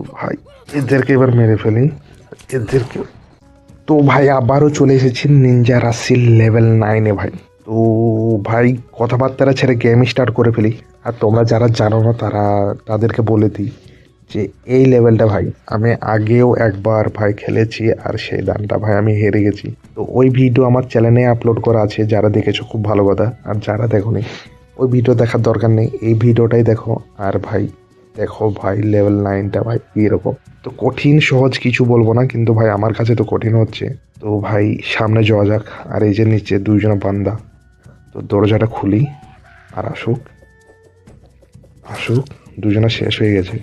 তো ভাই, এদেরকে এবার মেরে ফেলি। এদেরকে তো ভাই, আবারও চলে এসেছি নিনজা রাশির লেভেল নাইনে ভাই। তো ভাই কথাবার্তারা ছেড়ে গেম স্টার্ট করে ফেলি। আর তোমরা যারা জানো না, তারা তাদেরকে বলে দিই যে, এই লেভেলটা ভাই, আমি আগেও একবার ভাই খেলেছি, আর সেই দানটা ভাই আমি হেরে গেছি। তো ওই ভিডিও আমার চ্যানেলে আপলোড করা আছে, যারা দেখেছ খুব ভালো কথা। আর যারা দেখোনি, ওই ভিডিও দেখার দরকার নেই। এই ভিডিওটাই দেখো। আর ভাই দেখো ভাই লেভেল নাইনটা ভাই এরকম তো কঠিন সহজ কিছু বলব না, কিন্তু ভাই আমার কাছে তো কঠিন হচ্ছে। তো ভাই, সামনে যাওয়া যাক। আর এই যে নিচে দুইজন বান্দা। তো দরজাটা খুলি, আর আসুক। আসুক, দুজনা শেষ হয়ে গেছে।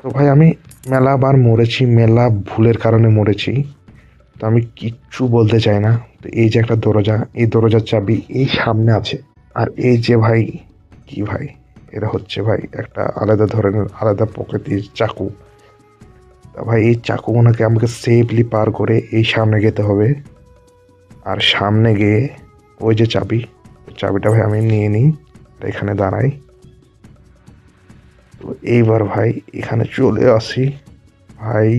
তো ভাই, আমি মেলা বার মরেছি, মেলা ভুলের কারণে মরেছি। তো আমি কিচ্ছু বলতে চাই না। তো এই যে একটা দরজা, এই দরজার চাবি এই সামনে আছে। আর এই যে ভাই, কি ভাই? এটা হচ্ছে ভাই একটা আলাদা ধরনের, আলাদা প্রকৃতির চাকু। তা ভাই এই চাকুগুলোকে আমাকে সেফলি পার করে এই সামনে যেতে হবে। আর সামনে গিয়ে ওই যে চাবি চাবিটা ভাই আমি নিয়ে নিই এখানে দাঁড়াই। তো এইবার ভাই এখানে চলে আসি। ভাই,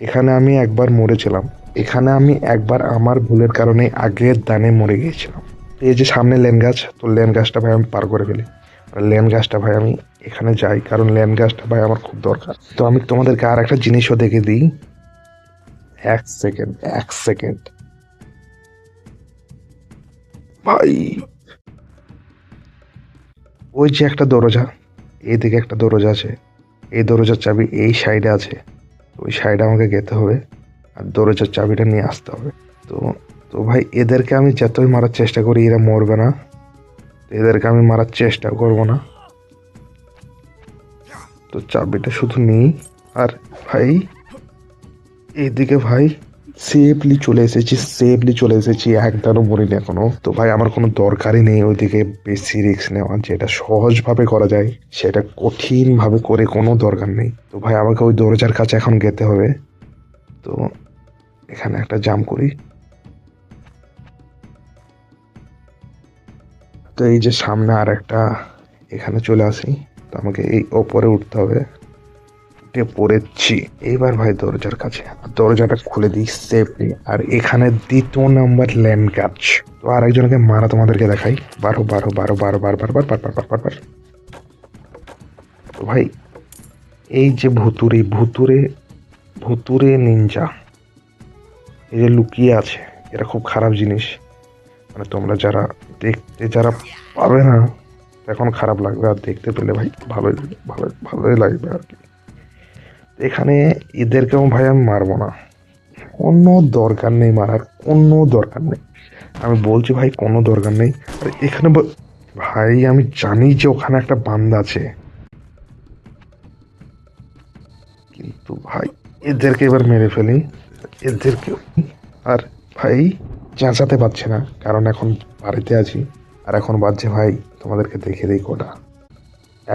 এখানে আমি একবার মরেছিলাম। এখানে আমি একবার আমার ভুলের কারণে আগের দানে মরে গিয়েছিলাম। এই যে সামনে লেন গাছ, তো লেন গাছটা ভাই আমি পার করে ফেলি। লেন গাছটা ভাই, আমি এখানে যাই, কারণ লেন গাছটা ভাই আমার খুব দরকার। তো আমি তোমাদেরকে আর একটা জিনিসও দেখে দিই। এক সেকেন্ড এক সেকেন্ড। ভাই, ওই যে একটা দরজা এইদিকে একটা দরজা আছে। এই দরজার চাবি এই সাইডে আছে। ওই সাইডে আমাকে যেতে হবে, আর দরজার চাবিটা নিয়ে আসতে হবে। তো তো ভাই, এদেরকে আমি যতই মারার চেষ্টা করি, এরা মরবে না। এদেরকে আমি মারার চেষ্টা করব না। তো চাবিটা শুধু নেই। আর ভাই এইদিকে ভাই সেফলি চলে এসেছি সেফলি চলে এসেছি একদানও মরিনি এখনও। তো ভাই, আমার কোনো দরকারই নেই ওইদিকে বেশি রিস্ক নেওয়া যেটা সহজভাবে করা যায়, সেটা কঠিনভাবে করে কোনো দরকার নেই। তো ভাই, আমাকে ওই দরজার কাছে এখন যেতে হবে। তো এখানে একটা জাম করি। তো এই যে সামনে আর একটা এখানে চলে আসি তো আমাকে এই ওপরে উঠতে হবে উঠে পড়েছি এইবার ভাই দরজার কাছে দরজাটা খুলে দিই সেফলি আর এখানে দ্বিতীয় নাম্বার ল্যান্ড গাছ তো আর একজনকে মারা তোমাদেরকে দেখাই বারো বারো বারো বারো বার বার বার বার বার বার বার বার তো ভাই এই যে ভুতুরে ভুতুরে ভুতুরে নিনজা এই যে লুকিয়ে আছে এটা খুব খারাপ জিনিস মানে তোমরা যারা দেখতে যারা পাবে না, এখন খারাপ লাগবে আর দেখতে পেলে ভাই ভালোই ভালো ভালোই লাগবে আর কি। এখানে এদেরকেও ভাই আমি মারবো না। কোনো দরকার নেই মারার, কোনো দরকার নেই। আমি বলছি ভাই, কোনো দরকার নেই। আর এখানে ভাই, আমি জানি যে ওখানে একটা বান্দা আছে। কিন্তু ভাই, এদেরকে এবার মেরে ফেলি। এদেরকে আর ভাই চেঁচাতে পারছে না, কারণ এখন বাড়িতে আছি। আর এখন বাজছে ভাই, তোমাদেরকে দেখে দিই কটা।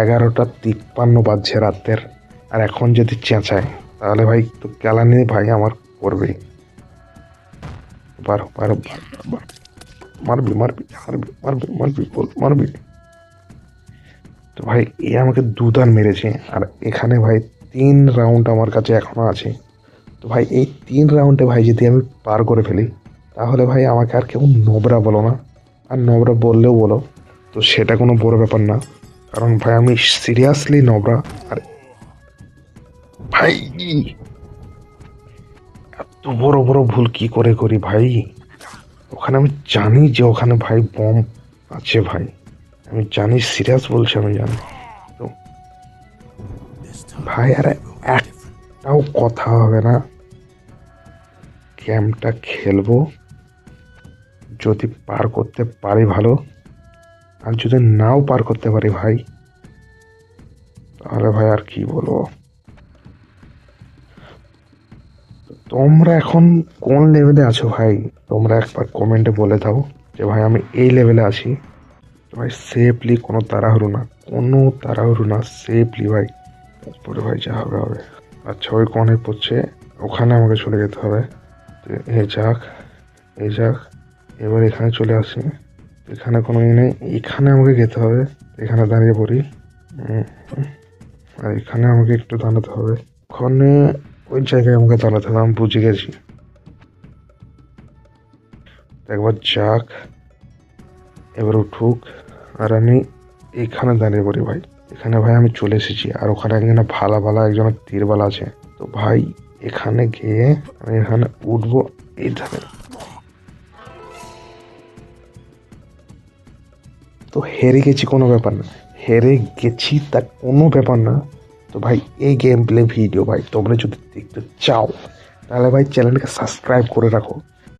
এগারোটা তিপ্পান্ন বাজছে রাতের, আর এখন যদি চেঁচায়, তাহলে ভাই তো কেলানি ভাই আমার বারো। মারবি মারবি মারবি মারবি মারবি, বল, মারবি। তো ভাই, এ আমাকে দুদান মেরেছে, আর এখানে ভাই তিন রাউন্ড আমার কাছে এখনও আছে। তো ভাই, এই তিন রাউন্ডে ভাই যদি আমি পার করে ফেলি তাহলে ভাই আমাকে আর কেউ নোবরা বলো না। আর নোবরা বললেও বলো, তো সেটা কোনো বড় ব্যাপার না। কারণ ভাই আমি সিরিয়াসলি নোবরা, আর ভাই এত বড় বড় ভুল কি করে করি ভাই? ওখানে আমি জানি যে ওখানে ভাই বম আছে ভাই। আমি জানি সিরিয়াস বলছি আমি জানি। তো ভাই, আর একটাও কথা হবে না। গেমটা খেলব। যদি পার করতে পারি ভালো, আর যদি নাও পার করতে পারি ভাই, তাহলে ভাই আর কি বলব? তোমরা এখন কোন লেভেলে আছো ভাই? তোমরা একবার কমেন্টে বলে দাও যে ভাই আমি এই লেভেলে আছি। ভাই সেফলি কোনো তাড়াহুড়ো না, কোনো তাড়াহুড়ো না সেফলি ভাই। তারপরে ভাই যা হবে হবে। আচ্ছা ওই কনে পড়ছে, ওখানে আমাকে চলে যেতে হবে। এই যাক এই যাক। এবার এখানে চলে আসি। এখানে কোনো ই নেই। এখানে আমাকে যেতে হবে। এখানে দাঁড়িয়ে পড়ি। আর এখানে আমাকে একটু দাঁড়াতে হবে। ওখানে ওই জায়গায় আমাকে দাঁড়াতে হবে। আমি বুঝে গেছি। একবার যাক। এবার উঠুক। আর আমি এখানে দাঁড়িয়ে পড়ি ভাই। এখানে ভাই আমি চলে এসেছি। আর ওখানে একজন ভালা ভালা, একজনের তীরবালা আছে। তো ভাই, এখানে গিয়ে আমি এখানে উঠবো। এই ধারে তো হেরে গেছি কোনো ব্যাপার না। হেরে গেছি তা কোনো ব্যাপার না। তো ভাই, এই গেম প্লে ভিডিও ভাই, তোমরা যদি দেখতে চাও, তাহলে ভাই চ্যানেলকে সাবস্ক্রাইব করে রাখো।